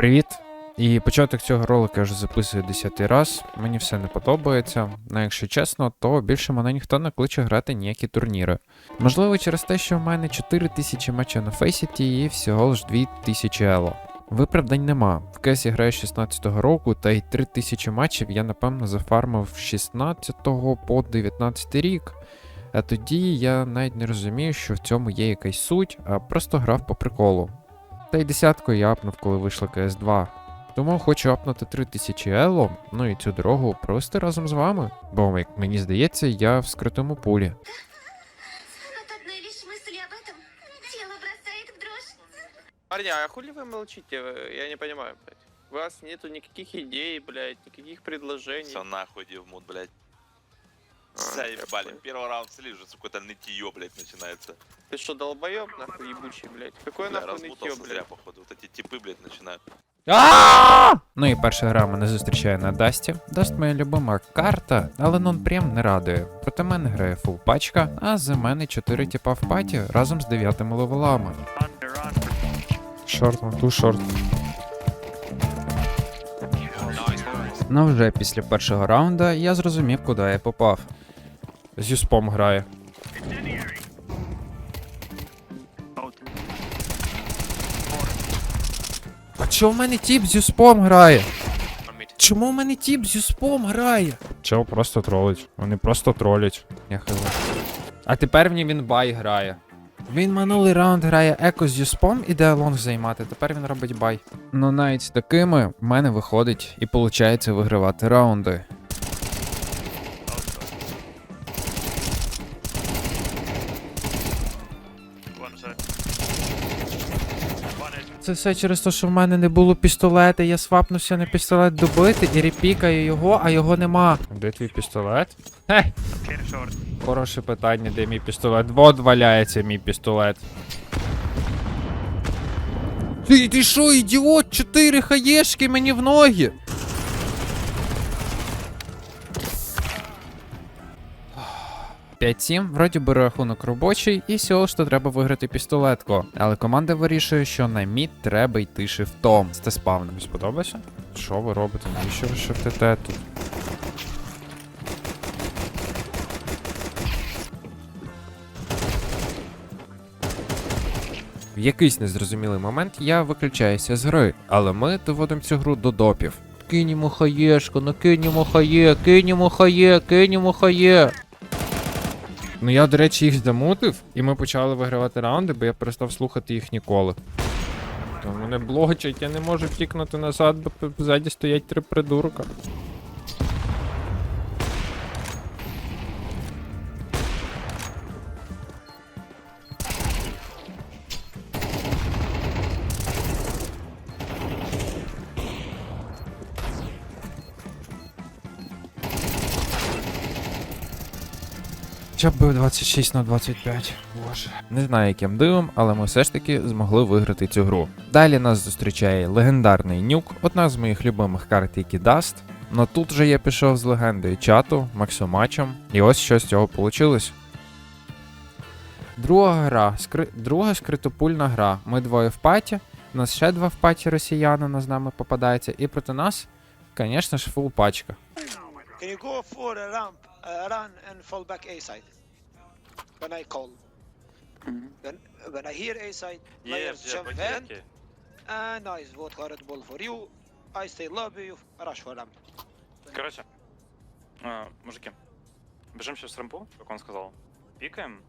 Привіт! І початок цього ролика я вже записую десятий раз. Мені все не подобається. Ну, якщо чесно, то більше мене ніхто не кличе грати ніякі турніри. Можливо, через те, що в мене 4000 матчів на Фейсіті і всього лиш 2000 ело. Виправдань нема. В КС я граю з 16-го року, та й 3000 матчів я напевно зафармив з 16 по 19 рік. А тоді я навіть не розумію, що в цьому є якась суть, а просто грав по приколу. Та й десятку я апнув, коли вийшла cs 2 Тому хочу апнути 3000 ело, ну і цю дорогу провести разом з вами. Бо, як мені здається, я в скритому пулі. От одной лишь мысли об этом тело бросает в дрожь. Парни, а хули вы молчите? Вы- Я не понимаю, блядь. У вас нету никаких идей, блядь, никаких предложений. Все нахуй иди в мут, блядь. А, Заебали. я понял. Первый раунд слишь, уже какое-то нытье, блядь, начинается. Ты что, долбоеб, нахуй, ебучий, блядь? Какое Бля, нахуй нытье, размутался зря, блядь? походу. Вот эти типы, блядь, начинают. Ну і перша гра мене зустрічає на Дасті. Даст моя любима карта, але нон прям не радує. Проти мене грає фул пачка, а за мене 4 тіпа в паті разом з 9 левелами. Шорт, ту шорт. Ну вже після першого раунда я зрозумів, куди я попав. З юспом грає. А чого в мене тіп з юспом грає? Чому в мене тіп з юспом грає? Чел просто тролить. Вони просто тролять. Я. А тепер в ній він бай грає. Він минулий раунд грає еко з юспом, іде лонг займати, тепер він робить бай. Ну навіть з такими в мене виходить і виходить вигравати раунди. Це все через те, що в мене не було пістолета, я свапнувся на пістолет добити і репікаю його, а його нема. Де твій пістолет? Хе. Хороше питання, де мій пістолет. Вот валяється мій пістолет. Ти, ти що, ідіот? Чотири хаєшки мені в ноги. П'ять 7 вроді би рахунок робочий, і всього то треба виграти пістолетку. Але команда вирішує, що на мід треба йти шифтом. Це спавном. Сподобається? Що ви робите? Навіщо ви шифтите тут? В якийсь незрозумілий момент я виключаюся з гри, але ми доводимо цю гру до допів. Кинемо хаєшку, ну кинемо хає, кинемо хає, кинемо хає. Ну я, до речі, їх замутив, і ми почали вигравати раунди, бо я перестав слухати їх ніколи. То мене блочать, я не можу втікнути назад, бо ззаді стоять три придурка. Хоча б 26 на 25. Боже. Не знаю, яким дивом, але ми все ж таки змогли виграти цю гру. Далі нас зустрічає легендарний нюк, одна з моїх любимих карт, які даст. Но тут же я пішов з легендою чату, Максомачем, і ось що з цього вийшло. Друга гра, скри... друга скритопульна гра. Ми двоє в паті. У нас ще два в паті росіянина з нами попадається, і проти нас, звісно ж, фул пачка. Can you go for a ramp, uh, run and fall back A side? When I call. When, when I hear A side, players jump in. Uh, nice, what horrible for you. I stay lobby, you rush for ramp. Короче, а, мужики, бежим сейчас в рампу, как он сказал. Пикаем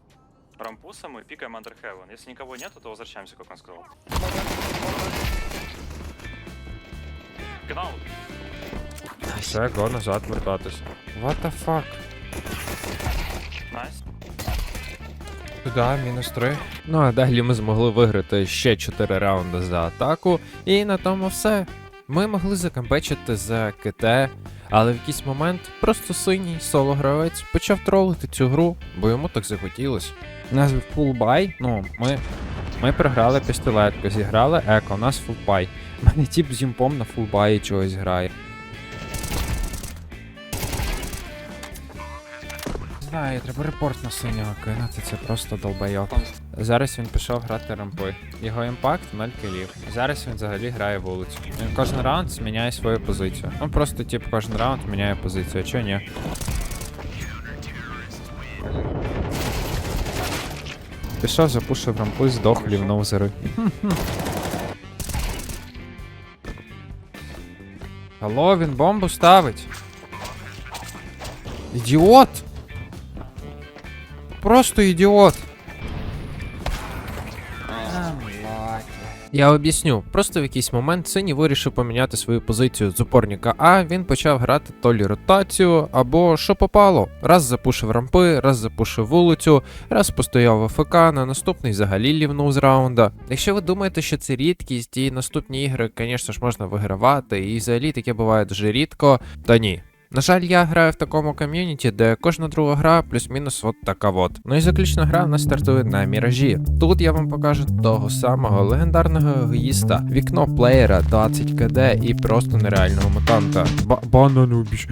рампусом и пикаем Under Heaven. Если никого нету, то возвращаемся, как он сказал. Гнал! Все, го назад вертатися. What the fuck? Найс. Туди, мінус 3. Ну а далі ми змогли виграти ще 4 раунди за атаку, і на тому все. Ми могли закампечити за КТ, але в якийсь момент просто синій соло-гравець почав тролити цю гру, бо йому так захотілось. У нас фулбай, ну, ми, ми програли пістолетку, зіграли еко, у нас фулбай. У мене тіп з імпом на фулбаї чогось грає. Знаю, треба репорт на синього кинути, це просто долбайок. Зараз він пішов грати рампи. Його імпакт 0 кілів. Зараз він взагалі грає вулицю. Він кожен раунд зміняє свою позицію. Ну просто тип кожен раунд міняє позицію, а чого ні? Пішов, запушив рампи, здох, лівнув зири. Алло, він бомбу ставить. Ідіот! Просто ідіот. Я об'ясню. Просто в якийсь момент Синій вирішив поміняти свою позицію з опорника А. Він почав грати то лі ротацію, або що попало. Раз запушив рампи, раз запушив вулицю, раз постояв АФК, на наступний взагалі лівнув з раунда. Якщо ви думаєте, що це рідкість, і наступні ігри, звісно ж, можна вигравати, і взагалі таке буває дуже рідко, то ні. На жаль, я граю в такому ком'юніті, де кожна друга гра плюс-мінус от така от. Ну і заключна гра в нас стартує на міражі. Тут я вам покажу того самого легендарного егоїста, вікно плеєра 20 кд і просто нереального мутанта. Ба Бананубіч.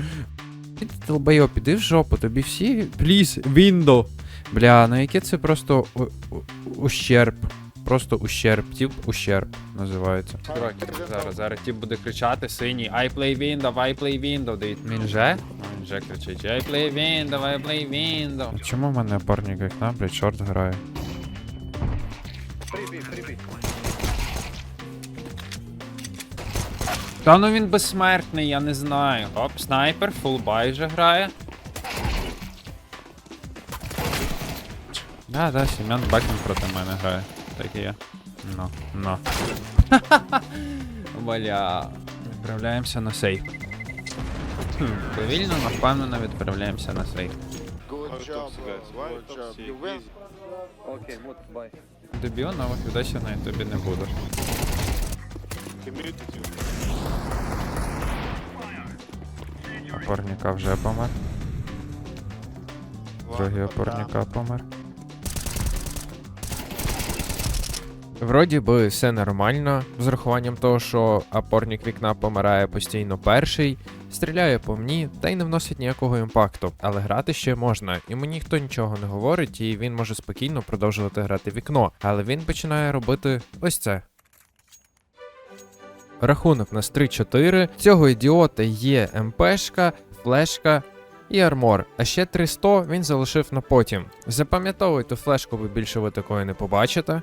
Долбайо, піди в жопу, тобі всі. Пліз, віндо. Бля, на яке це просто ущерб. Просто ущерб, тип ущерб називається. Зараз, зараз тип буде кричати синій I play window, I play window. Дивіться. Він же? Ну, Він же кричить I play window, I play window. Чому в мене опорник вікна, блядь, чорт грає? Та ну він безсмертний, я не знаю. Оп, снайпер, фулбай вже грає. Да, да, Семен Бакін проти мене грає. Так і є. Ну, ну. Бля. Відправляємося на сейф. Хм, повільно, но впевнено відправляємося на сейф. Дебіл нових відосів на ютубі не буде. Опорника вже помер. Другий опорника помер. Вроді би все нормально, з урахуванням того, що опорник вікна помирає постійно перший, стріляє по мені та й не вносить ніякого імпакту. Але грати ще можна, йому ніхто нічого не говорить, і він може спокійно продовжувати грати вікно. Але він починає робити ось це. Рахунок на 3-4. Цього ідіота є МПшка, флешка і армор. А ще 300 він залишив на потім. Запам'ятовуйте флешку, бо більше ви такої не побачите.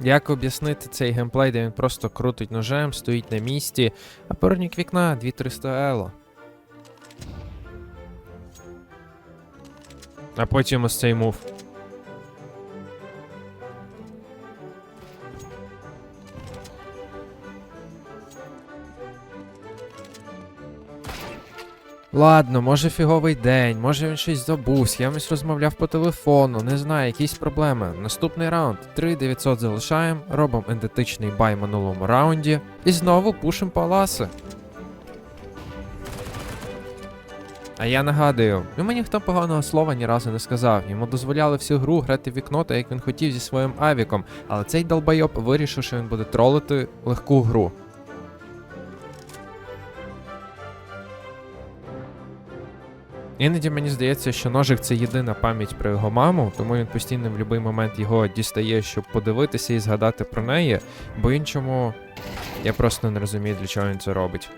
Як об'яснити цей геймплей, де він просто крутить ножем, стоїть на місці, а порожнік вікна 2300 ело. А потім ось цей мув. Ладно, може фіговий день, може він щось забув, з кимось розмовляв по телефону, не знаю, якісь проблеми. Наступний раунд 3900 залишаємо, робимо ідентичний бай минулому раунді і знову пушимо паласи. А я нагадую, йому ніхто поганого слова ні разу не сказав. Йому дозволяли всю гру грати в вікно, так як він хотів зі своїм авіком, але цей долбайоб вирішив, що він буде тролити легку гру. Іноді мені здається, що ножик це єдина пам'ять про його маму, тому він постійно в будь-який момент його дістає, щоб подивитися і згадати про неї, бо іншому я просто не розумію, для чого він це робить.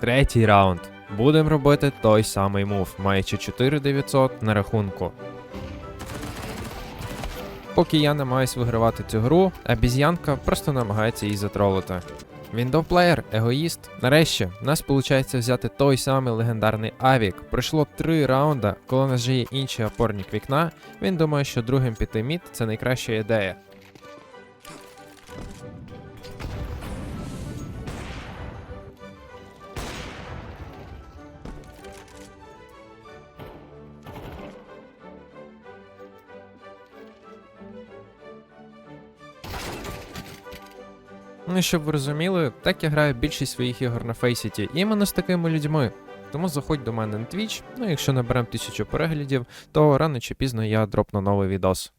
Третій раунд. Будемо робити той самий мув, маючи 4900 на рахунку. Поки я намагаюсь вигравати цю гру, обіз'янка просто намагається її затролити. Віндовплеєр, егоїст. Нарешті, в нас виходить взяти той самий легендарний Авік. Пройшло три раунда, коли нас вже є інший опорник вікна. Він думає, що другим піти мід це найкраща ідея. Ну, щоб ви розуміли, так я граю більшість своїх ігор на Фейсіті, іменно з такими людьми. Тому заходь до мене на Twitch, ну якщо наберемо тисячу переглядів, то рано чи пізно я дропну новий відос.